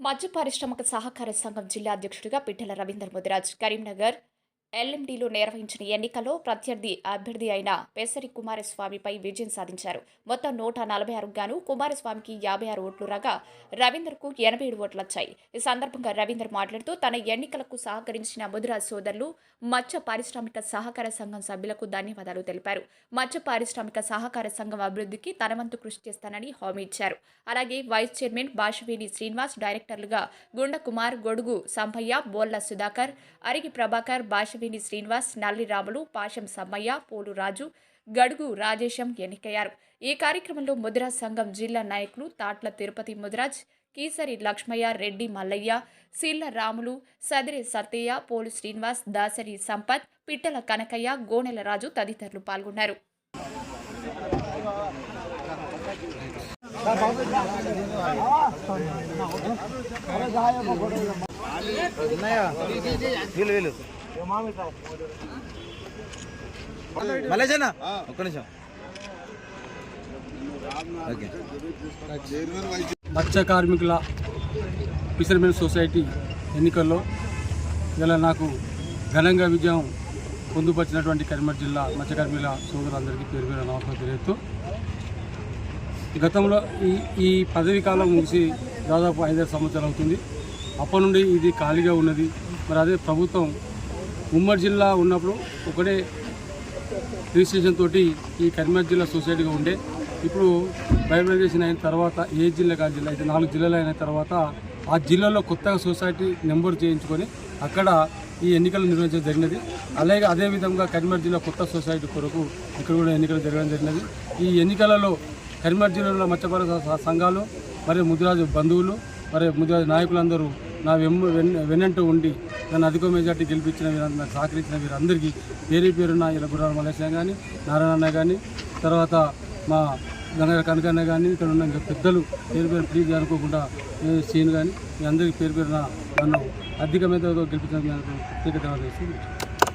మద్య పారిశ్రామిక సహకార సంఘం జిల్లా అధ్యక్షుడిగా పిట్టల రవీందర్ ముదిరాజ్ కరీంనగర్ ఎల్ఎండిలో నిర్వహించిన ఎన్నికల్లో ప్రత్యర్థి అభ్యర్థి అయిన పేసరి కుమారస్వామిపై విజయం సాధించారు. మొత్తం నూట నలభై ఆరు గాను కుమారస్వామికి యాభై ఆరు ఓట్లు రాగా రవీందర్కు ఎనభై ఏడు ఓట్లు వచ్చాయి ఈ సందర్భంగా రవీందర్ మాట్లాడుతూ తన ఎన్నికలకు సహకరించిన ముదిరాజ్ సోదరులు మత్స్య పారిశ్రామిక సహకార సంఘం సభ్యులకు ధన్యవాదాలు తెలిపారు. మత్స్య పారిశ్రామిక సహకార సంఘం అభివృద్ధికి తన వంతు కృషి చేస్తానని హామీ ఇచ్చారు. అలాగే వైస్ చైర్మన్ బాషవేణి శ్రీనివాస్ డైరెక్టర్లుగా గుండకుమార్ గొడుగు సంభయ్య బోల్ల సుధాకర్ అరిగి ప్రభాకర్ బాషవేణి శ్రీనివాస్ నల్లి రాములు పాశం సమ్మయ్య పోలురాజు గడుగు రాజేశం ఎన్నికయ్యారు. ఈ కార్యక్రమంలో ముదిరాజ్ సంఘం జిల్లా నాయకులు తాట్ల తిరుపతి ముదిరాజ్ కీసరి లక్ష్మయ్య రెడ్డి మల్లయ్య శీల రాములు సదిరి సత్తయ్య పోలు శ్రీనివాస్ దాసరి సంపత్ పిట్టల కనకయ్య గోనెల రాజు తదితరులు పాల్గొన్నారు. వీళ్ళు వీళ్ళు మలేజన ఒక్క నిమిషం. మత్స్య కార్మికుల ఫిషర్మెన్ సొసైటీ ఎన్నికల్లో ఇలా నాకు ఘనంగా విజయం పొందుపరిచినటువంటి కరీంనగర్ జిల్లా మత్స్య కార్మికుల సోదరులందరికీ పేరు పేరు నమస్కారం తెలియజేస్తూ గతంలో ఈ ఈ పదవీ కాలం ముగిసి దాదాపు ఐదారు సంవత్సరాలు అవుతుంది. అప్పటి నుండి ఇది ఖాళీగా ఉన్నది. మరి అదే ప్రభుత్వం ఉమ్మడి జిల్లా ఉన్నప్పుడు ఒకటే రిజిస్ట్రేషన్ తోటి ఈ కరీంనగర్ జిల్లా సొసైటీగా ఉండే. ఇప్పుడు బైబిలైజేషన్ అయిన తర్వాత ఏ జిల్లా కాదు జిల్లా అయితే నాలుగు జిల్లాలు అయిన తర్వాత ఆ జిల్లాలో కొత్తగా సొసైటీ నెంబర్ చేయించుకొని అక్కడ ఈ ఎన్నికలు నిర్వహించడం జరిగినది. అలాగే అదేవిధంగా కరీంనగర్ జిల్లా కొత్త సొసైటీ కొరకు ఇక్కడ కూడా ఎన్నికలు జరగడం జరిగినది. ఈ ఎన్నికలలో కరీంనగర్ జిల్లాలో మత్స్యపర సంఘాలు మరియు ముదిరాజు బంధువులు మరి ముదిరాజు నాయకులందరూ నా వెమ్ము వెన్ వెన్నంటూ ఉండి నన్ను అధిక మెజార్టీ గెలిపించిన వీరందరూ నాకు సహకరించిన వీరందరికీ పేరు పేరున ఇలా గుర్రాల మలేషియా కానీ నారాయణ కానీ తర్వాత మా గంగ కనకన్న కానీ ఇక్కడ ఉన్న ఇంకా పెద్దలు పేరు పేరు ప్లీజ్ అనుకోకుండా సీన్ కానీ మీ అందరికీ పేరు పేరున నన్ను అధిక మెజార్టీతో గెలిపించిన ప్రత్యేక ధన్యవాదాలు